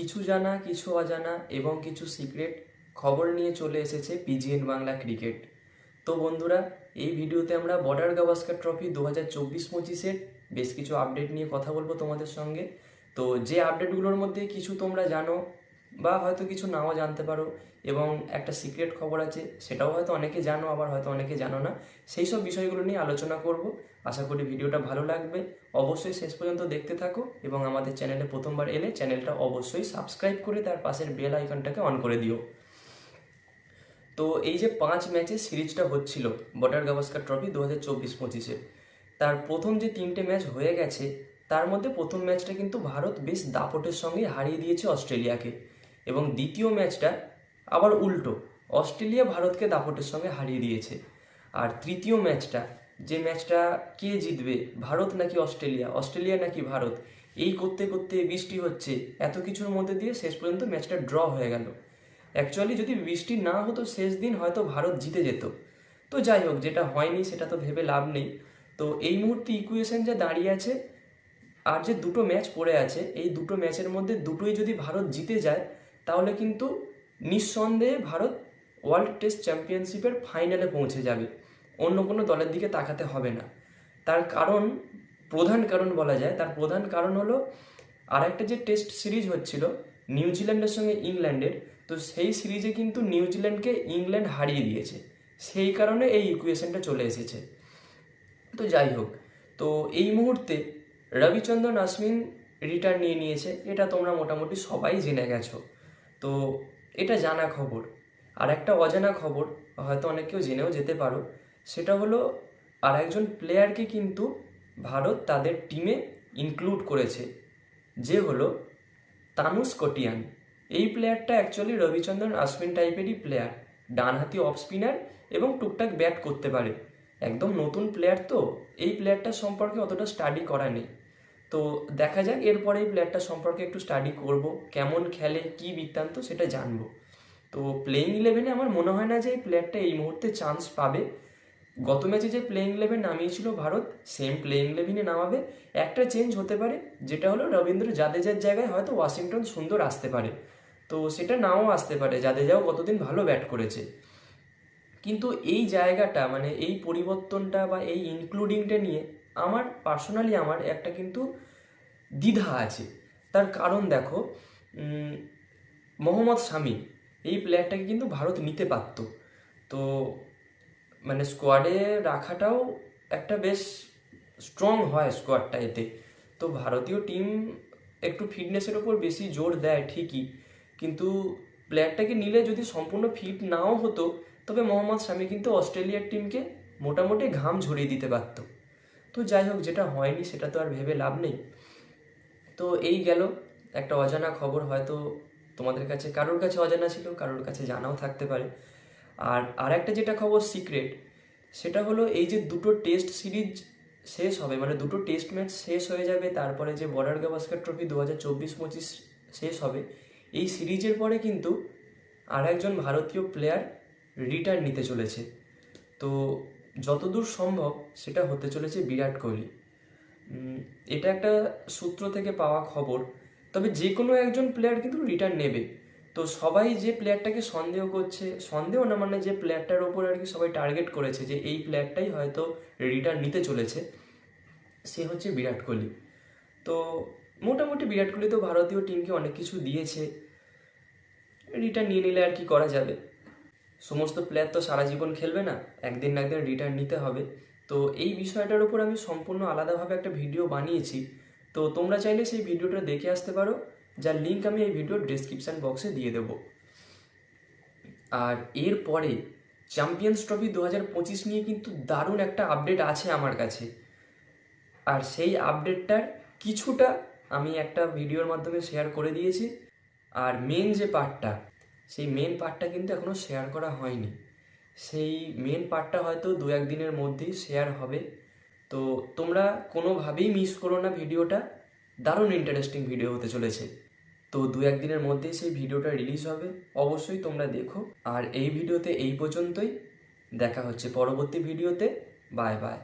কিছু জানা, কিছু অজানা এবং কিছু সিক্রেট খবর নিয়ে চলে এসেছে পিজিএন বাংলা ক্রিকেট তো বন্ধুরা, এই ভিডিওতে আমরা বর্ডার গাভাস্কার ট্রফি দু হাজার চব্বিশ পঁচিশের বেশ কিছু আপডেট নিয়ে কথা বলব তোমাদের সঙ্গে। তো যে আপডেটগুলোর মধ্যে কিছু তোমরা জানো বা হয়তো কিছু নাও জানতে পারো এবং একটা সিক্রেট খবর আছে, সেটাও হয়তো অনেকে জানো, আবার হয়তো অনেকে জানো না। সেই সব বিষয়গুলো নিয়ে আলোচনা করব। আশা করি ভিডিওটা ভালো লাগবে। অবশ্যই শেষ পর্যন্ত দেখতে থাকো এবং আমাদের চ্যানেলে প্রথমবার এলে চ্যানেলটা অবশ্যই সাবস্ক্রাইব করে তার পাশের বেল আইকনটাকে অন করে দিও। তো এই যে পাঁচ ম্যাচের সিরিজটা হচ্ছিল বর্ডার গাভাস্কার ট্রফি দু হাজার চব্বিশ পঁচিশে। তার প্রথম যে তিনটে ম্যাচ হয়ে গেছে, তার মধ্যে প্রথম ম্যাচটা কিন্তু ভারত বেশ দাপটের সঙ্গে হারিয়ে দিয়েছে অস্ট্রেলিয়াকে। এবং দ্বিতীয় ম্যাচটা আবার উল্টো, অস্ট্রেলিয়া ভারতকে দাপটের সঙ্গে হারিয়ে দিয়েছে। আর তৃতীয় ম্যাচটা, যে ম্যাচটা কে জিতবে, ভারত নাকি অস্ট্রেলিয়া অস্ট্রেলিয়া নাকি ভারত, এই করতে করতে বৃষ্টি হচ্ছে, এত কিছুর মধ্যে দিয়ে শেষ পর্যন্ত ম্যাচটা ড্র হয়ে গেল। অ্যাকচুয়ালি যদি বৃষ্টি না হতো, শেষ দিন হয়তো ভারত জিতে যেত। তো যাই হোক, যেটা হয়নি সেটা তো ভেবে লাভ নেই। তো এই মুহূর্তে ইকুয়েশন যা দাঁড়িয়ে আছে, আর যে দুটো ম্যাচ পড়ে আছে, এই দুটো ম্যাচের মধ্যে দুটোই যদি ভারত জিতে যায় তাহলে কিন্তু নিঃসন্দেহে ভারত ওয়ার্ল্ড টেস্ট চ্যাম্পিয়নশিপের ফাইনালে পৌঁছে যাবে। অন্য কোনো দলের দিকে তাকাতে হবে না। তার কারণ, প্রধান কারণ বলা যায়। তার প্রধান কারণ হলো আর একটা যে টেস্ট সিরিজ হচ্ছিল নিউজিল্যান্ডের সঙ্গে ইংল্যান্ডের, তো সেই সিরিজে কিন্তু নিউজিল্যান্ডকে ইংল্যান্ড হারিয়ে দিয়েছে। সেই কারণে এই ইকুয়েশনটা চলে এসেছে। তো যাই হোক, তো এই মুহূর্তে রবিচন্দ্রন আশ্বিন রিটার্ন নিয়ে নিয়েছে। এটা তোমরা মোটামুটি সবাই জেনে গেছো। তো এটা জানা খবর। আর একটা অজানা খবর, হয়তো অনেক কেউ জেনেও যেতে পারো, সেটা হলো আর একজন প্লেয়ারকে কিন্তু ভারত তাদের টিমে ইনক্লুড করেছে, যে হলো তানুস কটিয়ান। এই প্লেয়ারটা অ্যাকচুয়ালি রবিচন্দ্রন আশ্বিন টাইপেরই প্লেয়ার ডানহাতি অফ স্পিনার এবং টুকটাক ব্যাট করতে পারে। একদম নতুন প্লেয়ার তো, এই প্লেয়ারটার সম্পর্কে অতটা স্টাডি করা নেই। তো দেখা যাক এরপরে এই প্লেয়ারটার সম্পর্কে একটু স্টাডি করব, কেমন খেলে, কি বৃত্তান্ত সেটা জানব। তো প্লেইং ইলেভেনে আমার মনে হয় না যে এই প্লেয়ারটা এই মুহূর্তে চান্স পাবে। গত ম্যাচে যে প্লেইং ইলেভেন নামিয়েছিল ভারত সেম প্লেইং ইলেভেনে নামাবে। একটা চেঞ্জ হতে পারে, যেটা হলো রবীন্দ্র জাদেজার জায়গায় হয়তো ওয়াশিংটন সুন্দর আসতে পারে। তো সেটা নাও আসতে পারে, জাদেজাও গতদিন ভালো ব্যাট করেছে। কিন্তু এই জায়গাটা মানে এই পরিবর্তনটা বা এই ইনক্লুডিংটা নিয়ে আমার পার্সোনালি আমার একটা কিন্তু দ্বিধা আছে। তার কারণ দেখো মোহাম্মদ শামি এই প্লেয়ারটাকে কিন্তু ভারত নিতে পারত। তো মানে স্কোয়াডে রাখাটাও একটা বেশ স্ট্রং হয় স্কোয়াডটা এতে। তো ভারতীয় টিম একটু ফিটনেসের ওপর বেশি জোর দেয় ঠিকই, কিন্তু প্লেয়ারটাকে নিলে যদি সম্পূর্ণ ফিট নাও হতো, তবে মোহাম্মদ শামি কিন্তু অস্ট্রেলিয়ার টিমকে মোটামুটি ঘাম ঝরিয়ে দিতে পারত। তো যাই হোক, যেটা হয়নি সেটা তো আর ভেবে লাভ নেই। তো এই গেল। একটা অজানা খবর হয়তো তোমাদের কাছে, কারোর কাছে অজানা ছিল, কারোর কাছে জানাও থাকতে পারে। আর আর একটা যেটা খবর সিক্রেট, সেটা হলো এই যে দুটো টেস্ট সিরিজ শেষ হবে মানে দুটো টেস্ট ম্যাচ শেষ হয়ে যাবে, তারপরে যে বর্ডার গাভাস্কার ট্রফি দু হাজার চব্বিশ পঁচিশ শেষ হবে, এই সিরিজের পরে কিন্তু আর একজন ভারতীয় প্লেয়ার রিটার্ন নিতে চলেছে। তো যতদূর সম্ভব সেটা হতে চলেছে বিরাট কোহলি। এটা একটা সূত্র থেকে পাওয়া খবর। তবে যে কোনো একজন প্লেয়ার কিন্তু রিটার্ন নেবে। তো সবাই যে প্লেয়ারটাকে সন্দেহ করছে, সন্দেহ না মানে যে প্লেয়ারটার ওপর আর কি সবাই টার্গেট করেছে যে এই প্লেয়ারটাই হয়তো রিটার্ন নিতে চলেছে, সে হচ্ছে বিরাট কোহলি। তো মোটামুটি বিরাট কোহলি তো ভারতীয় টিমকে অনেক কিছু দিয়েছে। রিটার্ন নিয়ে নিলে আর কি করা যাবে? সমস্ত প্লেয়ার তো সারা জীবন খেলবে না, একদিন না একদিন রিটার্ন নিতে হবে। তো এই বিষয়টার উপর আমি সম্পূর্ণ আলাদাভাবে একটা ভিডিও বানিয়েছি। তো তোমরা চাইলে সেই ভিডিওটা দেখে আসতে পারো, যার লিঙ্ক আমি এই ভিডিওর ডিসক্রিপশান বক্সে দিয়ে দেবো। আর এরপরে চ্যাম্পিয়ন্স ট্রফি দু হাজার পঁচিশ নিয়ে কিন্তু দারুণ একটা আপডেট আছে আমার কাছে। আর সেই আপডেটটার কিছুটা আমি একটা ভিডিওর মাধ্যমে শেয়ার করে দিয়েছি। আর মেন যে পার্টটা সেই মেন পার্টটা কিন্তু এখনও শেয়ার করা হয়নি। সেই মেন পার্টটা হয়তো দু একদিনের মধ্যেই শেয়ার হবে। তো তোমরা কোনোভাবেই মিস করো না ভিডিওটা। দারুণ ইন্টারেস্টিং ভিডিও হতে চলেছে। তো দু একদিনের মধ্যেই সেই ভিডিওটা রিলিজ হবে। অবশ্যই তোমরা দেখো। আর এই ভিডিওতে এই পর্যন্তই। দেখা হচ্ছে পরবর্তী ভিডিওতে। Bye bye